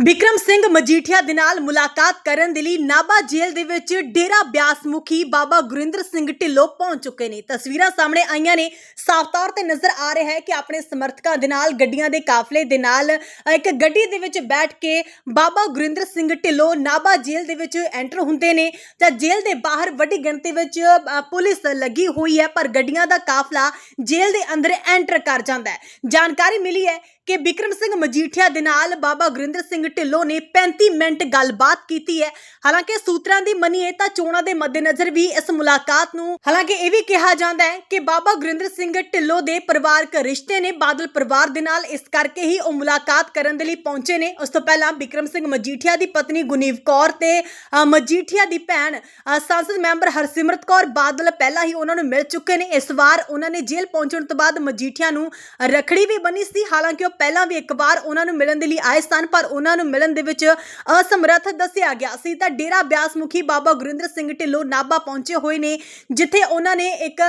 ਵਿਕਰਮ ਸਿੰਘ ਮਜੀਠੀਆ ਦੇ ਨਾਲ ਮੁਲਾਕਾਤ ਕਰਨ ਦੇ ਲਈ ਨਾਭਾ ਜੇਲ੍ਹ ਦੇ ਵਿੱਚ ਡੇਰਾ ਬਿਆਸ ਮੁਖੀ ਬਾਬਾ ਗੁਰਿੰਦਰ ਸਿੰਘ ਢਿੱਲੋਂ ਪਹੁੰਚ ਚੁੱਕੇ ਨੇ। ਤਸਵੀਰਾਂ ਸਾਹਮਣੇ ਆਈਆਂ ਨੇ। ਸਾਫ਼ ਤੌਰ ਤੇ ਨਜ਼ਰ ਆ ਰਿਹਾ ਹੈ ਕਿ ਆਪਣੇ ਸਮਰਥਕਾਂ ਦੇ ਨਾਲ ਗੱਡੀਆਂ ਦੇ ਕਾਫਲੇ ਦੇ ਨਾਲ ਇੱਕ ਗੱਡੀ ਦੇ ਵਿੱਚ ਬੈਠ ਕੇ ਬਾਬਾ ਗੁਰਿੰਦਰ ਸਿੰਘ ਢਿੱਲੋਂ ਨਾਭਾ ਜੇਲ੍ਹ ਦੇ ਵਿੱਚ ਐਂਟਰ ਹੁੰਦੇ ਨੇ। ਤਾਂ ਜੇਲ੍ਹ ਦੇ ਬਾਹਰ ਵੱਡੀ ਗਿਣਤੀ ਵਿੱਚ ਅ, ਪੁਲਿਸ ਲੱਗੀ ਹੋਈ ਹੈ ਪਰ ਗੱਡੀਆਂ ਦਾ ਕਾਫਲਾ ਜੇਲ੍ਹ ਦੇ ਅੰਦਰ ਐਂਟਰ ਕਰ ਜਾਂਦਾ ਹੈ। ਜਾਣਕਾਰੀ ਮਿਲੀ ਹੈ ਕਿ ਵਿਕਰਮ ਸਿੰਘ ਮਜੀਠੀਆ ਦੇ ਨਾਲ ਬਾਬਾ ਗੁਰਿੰਦਰ ਸਿੰਘ ਢਿੱਲੋਂ ਨੇ 35 ਮਿੰਟ ਗੱਲਬਾਤ ਕੀਤੀ ਹੈ। ਹਾਲਾਂਕਿ ਸੂਤਰਾਂ ਦੀ ਮੰਨੀਏ ਤਾਂ ਚੋਣਾਂ ਦੇ ਮੱਦੇਨਜ਼ਰ ਵੀ ਇਸ ਮੁਲਾਕਾਤ ਨੂੰ ਹਾਲਾਂਕਿ ਇਹ ਵੀ ਕਿਹਾ ਜਾਂਦਾ ਹੈ ਕਿ ਬਾਬਾ ਗੁਰਿੰਦਰ ਸਿੰਘ ਢਿੱਲੋਂ ਦੇ ਪਰਿਵਾਰਕ ਰਿਸ਼ਤੇ ਨੇ ਬਾਦਲ ਪਰਿਵਾਰ ਦੇ ਨਾਲ ਇਸ ਕਰਕੇ ਹੀ ਉਹ ਮੁਲਾਕਾਤ ਕਰਨ ਦੇ ਲਈ ਪਹੁੰਚੇ ਨੇ। ਉਸ ਤੋਂ ਪਹਿਲਾਂ ਵਿਕਰਮ ਸਿੰਘ ਮਜੀਠੀਆ ਦੀ ਪਤਨੀ ਗੁਨੀਵ ਕੌਰ ਤੇ ਮਜੀਠੀਆ ਦੀ ਭੈਣ ਸੰਸਦ ਮੈਂਬਰ ਹਰਸਿਮਰਤ ਕੌਰ ਬਾਦਲ ਪਹਿਲਾਂ ਹੀ ਉਹਨਾਂ ਨੂੰ ਮਿਲ ਚੁੱਕੇ ਨੇ। ਇਸ ਵਾਰ ਉਹਨਾਂ ਨੇ ਜੇਲ੍ਹ ਪਹੁੰਚਣ ਤੋਂ ਬਾਅਦ ਮਜੀਠੀਆ ਨੂੰ ਰਖੜੀ ਵੀ ਬਣੀ ਸੀ। ਹਾਲਾਂਕਿ ਉਹ ਪਹਿਲਾਂ ਵੀ ਇੱਕ ਵਾਰ ਉਹਨਾਂ ਨੂੰ ਮਿਲਣ ਦੇ ਲਈ ਆਏ ਸਨ, ਪਰ ਉਹਨਾਂ ਨੂੰ ਮਿਲਣ ਦੇ ਵਿੱਚ ਅਸਮਰੱਥ ਦੱਸਿਆ ਗਿਆ ਸੀ। ਤਾਂ ਡੇਰਾ ਬਿਆਸ ਮੁਖੀ ਬਾਬਾ ਗੁਰਿੰਦਰ ਸਿੰਘ ਢਿੱਲੋਂ ਨਾਭਾ ਪਹੁੰਚੇ ਹੋਏ ਨੇ, ਜਿੱਥੇ ਉਹਨਾਂ ਨੇ ਇੱਕ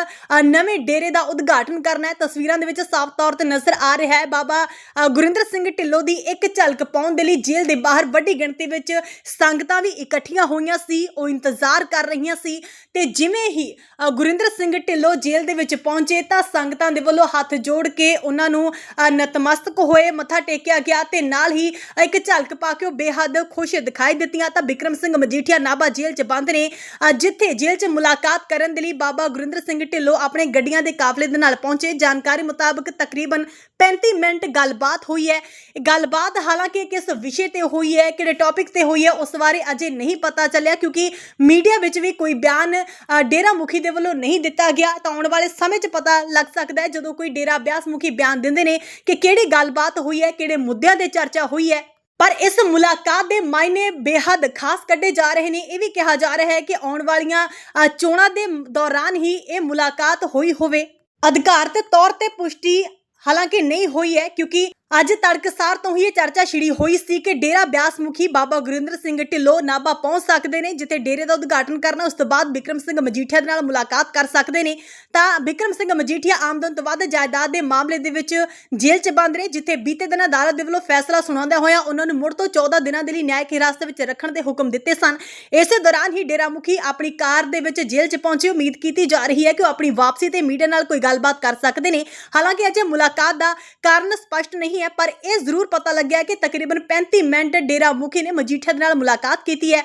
ਨਵੇਂ ਡੇਰੇ ਦਾ ਉਦਘਾਟਨ ਕਰਨਾ ਹੈ। ਤਸਵੀਰਾਂ ਦੇ ਵਿੱਚ ਸਾਫ਼ ਤੌਰ ਤੇ ਨਜ਼ਰ ਆ ਰਿਹਾ ਹੈ। ਬਾਬਾ ਗੁਰਿੰਦਰ ਸਿੰਘ ਢਿੱਲੋਂ ਦੀ ਇੱਕ ਝਲਕ ਪਾਉਣ ਦੇ ਲਈ ਜੇਲ੍ਹ ਦੇ ਬਾਹਰ ਵੱਡੀ ਗਿਣਤੀ ਵਿੱਚ ਸੰਗਤਾਂ ਵੀ ਇਕੱਠੀਆਂ ਹੋਈਆਂ ਸੀ, ਉਹ ਇੰਤਜ਼ਾਰ ਕਰ ਰਹੀਆਂ ਸੀ। ਤੇ ਜਿਵੇਂ ਹੀ ਗੁਰਿੰਦਰ ਸਿੰਘ ਢਿੱਲੋਂ ਜੇਲ੍ਹ ਦੇ ਵਿੱਚ ਪਹੁੰਚੇ ਤਾਂ ਸੰਗਤਾਂ ਦੇ ਵੱਲੋਂ ਹੱਥ ਜੋੜ ਕੇ ਉਹਨਾਂ ਨੂੰ ਨਤਮਸਤਕ ਨਤਮਸਤਕ ਹੋਏ, ਮੱਥਾ ਟੇਕਿਆ ਗਿਆ ਤੇ ਨਾਲ ਹੀ ਇੱਕ ਝਲਕ ਪਾ ਕੇ ਉਹ ਬੇਹੱਦ ਖੁਸ਼ ਦਿਖਾਈ ਦਿੱਤੀਆਂ। ਤਾਂ ਬਿਕਰਮ ਸਿੰਘ ਮਜੀਠੀਆ ਨਾਭਾ ਜੇਲ੍ਹ 'ਚ ਬੰਦ ਨੇ। ਜਿੱਥੇ ਜੇਲ੍ਹ 'ਚ ਮੁਲਾਕਾਤ ਕਰਨ ਦੇ ਲਈ ਬਾਬਾ ਗੁਰਿੰਦਰ ਸਿੰਘ ਢਿੱਲੋਂ ਆਪਣੇ ਗੱਡੀਆਂ ਦੇ ਕਾਫਲੇ ਦੇ ਨਾਲ ਪਹੁੰਚੇ। ਜਾਣਕਾਰੀ ਮੁਤਾਬਕ ਤਕਰੀਬਨ 35 ਮਿੰਟ ਗੱਲਬਾਤ ਹੋਈ ਹੈ। ਗੱਲਬਾਤ ਹਾਲਾਂਕਿ ਕਿਸ ਵਿਸ਼ੇ ਤੇ ਹੋਈ ਹੈ, ਕਿਹੜੇ ਟੌਪਿਕ ਤੇ ਹੋਈ ਹੈ, ਉਸ ਬਾਰੇ ਅਜੇ ਨਹੀਂ ਪਤਾ ਚੱਲਿਆ ਕਿਉਂਕਿ ਮੀਡੀਆ ਵਿੱਚ ਵੀ ਕੋਈ ਬਿਆਨ ਡੇਰਾ ਮੁਖੀ ਦੇ ਵੱਲੋਂ ਨਹੀਂ ਦਿੱਤਾ ਗਿਆ। ਤਾਂ ਆਉਣ ਵਾਲੇ ਸਮੇਂ 'ਚ ਪਤਾ ਲੱਗ ਸਕਦਾ ਹੈ ਜਦੋਂ ਕੋਈ ਡੇਰਾ ਬਿਆਸ ਮੁਖੀ ਬਿਆਨ ਦਿੰਦੇ ਨੇ ਕਿ ਕਿਹੜੀ ਗੱਲ ਗੱਲਬਾਤ ਹੋਈ ਹੈ, ਕਿਹੜੇ ਮੁੱਦਿਆਂ ਤੇ ਚਰਚਾ ਹੋਈ ਹੈ। ਪਰ ਇਸ ਮੁਲਾਕਾਤ ਦੇ ਮਾਇਨੇ ਬੇਹੱਦ ਖਾਸ ਕੱਢੇ ਜਾ ਰਹੇ ਨੇ। ਇਹ ਵੀ ਕਿਹਾ ਜਾ ਰਿਹਾ ਹੈ ਕਿ ਆਉਣ ਵਾਲੀਆਂ ਚੋਣਾਂ ਦੇ ਦੌਰਾਨ ਹੀ ਇਹ ਮੁਲਾਕਾਤ ਹੋਈ ਹੋਵੇ। ਅਧਿਕਾਰਤ ਤੌਰ ਤੇ ਪੁਸ਼ਟੀ ਹਾਲਾਂਕਿ ਨਹੀਂ ਹੋਈ ਹੈ, ਕਿਉਂਕਿ ਅੱਜ ਤੜਕਸਾਰ ਤੋਂ ਹੀ ਇਹ ਚਰਚਾ ਛਿੜੀ ਹੋਈ ਸੀ ਕਿ ਡੇਰਾ ਬਿਆਸ ਮੁਖੀ ਬਾਬਾ ਗੁਰਿੰਦਰ ਸਿੰਘ ਢਿੱਲੋਂ ਨਾਭਾ ਪਹੁੰਚ ਸਕਦੇ ਨੇ, ਜਿੱਥੇ ਡੇਰੇ ਦਾ ਉਦਘਾਟਨ ਕਰਨਾ, ਉਸ ਤੋਂ ਬਾਅਦ ਵਿਕਰਮ ਸਿੰਘ ਮਜੀਠੀਆ ਦੇ ਨਾਲ ਮੁਲਾਕਾਤ ਕਰ ਸਕਦੇ ਨੇ। ਤਾਂ ਵਿਕਰਮ ਸਿੰਘ ਮਜੀਠੀਆ ਆਮਦਨ ਤੋਂ ਵੱਧ ਜਾਇਦਾਦ ਦੇ ਮਾਮਲੇ ਦੇ ਵਿੱਚ ਜੇਲ੍ਹ 'ਚ ਬੰਦ ਨੇ, ਜਿੱਥੇ ਬੀਤੇ ਦਿਨ ਅਦਾਲਤ ਦੇ ਵੱਲੋਂ ਫੈਸਲਾ ਸੁਣਾਉਂਦਿਆਂ ਹੋਇਆ ਉਹਨਾਂ ਨੂੰ ਮੁੜ ਤੋਂ 14 ਦਿਨਾਂ ਦੇ ਲਈ ਨਿਆਇਕ ਹਿਰਾਸਤ ਵਿੱਚ ਰੱਖਣ ਦੇ ਹੁਕਮ ਦਿੱਤੇ ਸਨ। ਇਸੇ ਦੌਰਾਨ ਹੀ ਡੇਰਾ ਮੁਖੀ ਆਪਣੀ ਕਾਰ ਦੇ ਵਿੱਚ ਜੇਲ੍ਹ 'ਚ ਪਹੁੰਚੇ। ਉਮੀਦ ਕੀਤੀ ਜਾ ਰਹੀ ਹੈ ਕਿ ਉਹ ਆਪਣੀ ਵਾਪਸੀ ਤੇ ਮੀਡੀਆ ਨਾਲ ਕੋਈ ਗੱਲਬਾਤ ਕਰ ਸਕਦੇ ਨੇ। ਹਾਲਾਂਕਿ ਅਜੇ ਮੁਲਾਕਾਤ ਦਾ ਕਾਰਨ ਸਪਸ਼ਟ ਨਹੀਂ ਹੈ, ਪਰ ਇਹ ਜ਼ਰੂਰ ਪਤਾ ਲੱਗਿਆ ਕਿ ਤਕਰੀਬਨ 35 ਮਿੰਟ ਡੇਰਾ ਮੁਖੀ ਨੇ ਮਜੀਠਾ ਦੇ ਨਾਲ ਮੁਲਾਕਾਤ ਕੀਤੀ ਹੈ।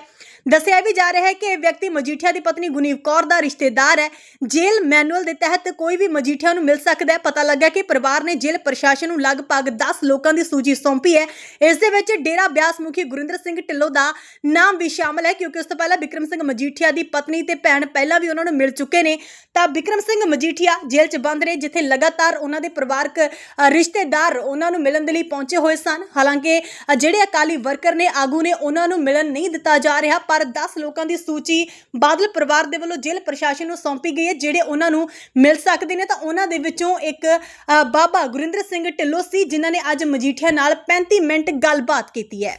ਦੱਸਿਆ ਵੀ ਜਾ ਰਿਹਾ ਹੈ ਕਿ ਇਹ ਵਿਅਕਤੀ ਮਜੀਠੀਆ ਦੀ ਪਤਨੀ ਗੁਨੀਵ ਕੌਰ ਦਾ ਰਿਸ਼ਤੇਦਾਰ ਹੈ। ਜੇਲ੍ਹ ਮੈਨੂਅਲ ਦੇ ਤਹਿਤ ਕੋਈ ਵੀ ਮਜੀਠੀਆ ਨੂੰ ਮਿਲ ਸਕਦਾ ਹੈ। ਪਤਾ ਲੱਗਾ ਕਿ ਪਰਿਵਾਰ ਨੇ ਜੇਲ੍ਹ ਪ੍ਰਸ਼ਾਸਨ ਨੂੰ ਲਗਭਗ 10 ਲੋਕਾਂ ਦੀ ਸੂਚੀ ਸੌਂਪੀ ਹੈ। ਇਸ ਦੇ ਵਿੱਚ ਡੇਰਾ ਬਿਆਸ ਮੁਖੀ ਗੁਰਿੰਦਰ ਸਿੰਘ ਢਿੱਲੋਂ ਦਾ ਨਾਮ ਵੀ ਸ਼ਾਮਲ ਹੈ ਕਿਉਂਕਿ ਉਸ ਤੋਂ ਪਹਿਲਾਂ ਵਿਕਰਮ ਸਿੰਘ ਮਜੀਠੀਆ ਦੀ ਪਤਨੀ ਤੇ ਭੈਣ ਪਹਿਲਾਂ ਵੀ ਉਹਨਾਂ ਨੂੰ ਮਿਲ ਚੁੱਕੇ ਨੇ। ਤਾਂ ਵਿਕਰਮ ਸਿੰਘ ਮਜੀਠੀਆ ਜੇਲ੍ਹ 'ਚ ਬੰਦ ਨੇ, ਜਿੱਥੇ ਲਗਾਤਾਰ ਉਹਨਾਂ ਦੇ ਪਰਿਵਾਰਕ ਰਿਸ਼ਤੇਦਾਰ ਉਹਨਾਂ ਨੂੰ ਮਿਲਣ ਦੇ ਲਈ ਪਹੁੰਚੇ ਹੋਏ ਸਨ। ਹਾਲਾਂਕਿ ਜਿਹੜੇ ਅਕਾਲੀ ਵਰਕਰ ਨੇ ਆਗੂ ਨੇ, ਉਹਨਾਂ ਨੂੰ ਮਿਲਣ ਨਹੀਂ ਦਿੱਤਾ ਜਾ ਰਿਹਾ, ਪਰ 10 ਲੋਕਾਂ ਦੀ ਸੂਚੀ ਬਾਦਲ ਪਰਿਵਾਰ ਦੇ ਵੱਲੋਂ ਜੇਲ੍ਹ ਪ੍ਰਸ਼ਾਸਨ ਨੂੰ ਸੌਂਪੀ ਗਈ ਹੈ, ਜਿਹੜੇ ਉਹਨਾਂ ਨੂੰ ਮਿਲ ਸਕਦੇ ਨੇ, ਤਾਂ ਉਹਨਾਂ ਦੇ ਵਿੱਚੋਂ ਇੱਕ ਬਾਬਾ ਗੁਰਿੰਦਰ ਸਿੰਘ ਢਿੱਲੋਂ ਸੀ, ਜਿਨ੍ਹਾਂ ਨੇ ਅੱਜ ਮਜੀਠੀਆ ਨਾਲ 35 ਮਿੰਟ ਗੱਲਬਾਤ ਕੀਤੀ ਹੈ।